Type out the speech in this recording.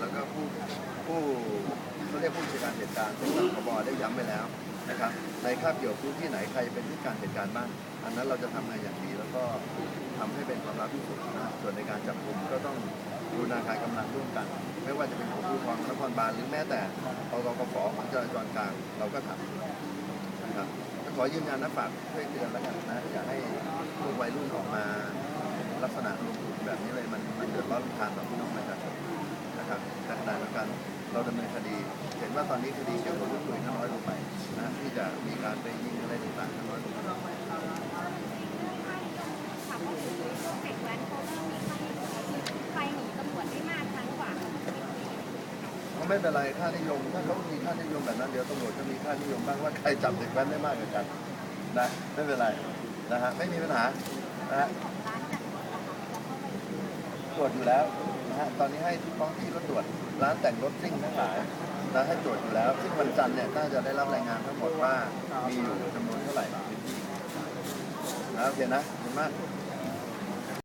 แล้วก็ผู้ผู้เขาเรียกผู้จัดการเหตุการณ์ซึ่งทานผบได้ย้ำไปแล้วนะครับในคาบเกี่ยวพื้นที่ไหนใครเป็นผู้การเหตุการณ์บ้างอันนั้นเราจะทำงานอย่างดีแล้วก็ทำให้เป็นความลับที่สุดนะส่วนในการจับกลุ่มก็ต้องดูนาคายกำลังร่วมกัน ไม่ว่าจะเป็นของผู้กองนครบาลหรือแม้แต่ปกกฟของจราจรกลางเราก็ทำนะครับก็ขอยืนยันนะฝากช่วยเตือนแล้วกันนะอย่าให้พวกวัยรุ่นออกมาลักษณะลงทุนแบบนี้เลยมันมันเดือดร้อนรำคาญต่อพี่น้อง เราดำเนินคดี เห็นว่าตอนนี้คดีเกี่ยวกับลูกปืนน้อยลงไปนะที่จะมีการไปยิงอะไรต่างๆน้อยลงไปถามว่าพวกเด็กแว้นเริ่มมีค่านิยมไปหนีตำรวจได้มากครั้งกว่าก็ไม่เป็นไรค่านิยม ถ้าเขามีค่านิยมแบบนั้นเดี๋ยวตำรวจจะมีค่านิยมบ้างว่าใครจับเด็กแว้นได้มากกว่ากันนะไม่เป็นไรนะฮะไม่มีปัญหานะฮะ วจอยู่แล้วนะฮะตอนนี้ให้ทุกท้องที่ก็ตรวจร้านแต่งรถซิ่งทั้งหลายนะให้ตรวจอยู่แล้ว ซึ่งวันจันทร์เนี่ยน่าจะได้รับรายงานทั้งหมดว่ามีอยู่จำนวนเท่าไหร่นพื้นที่นะโอเคนะขอบคุณมาก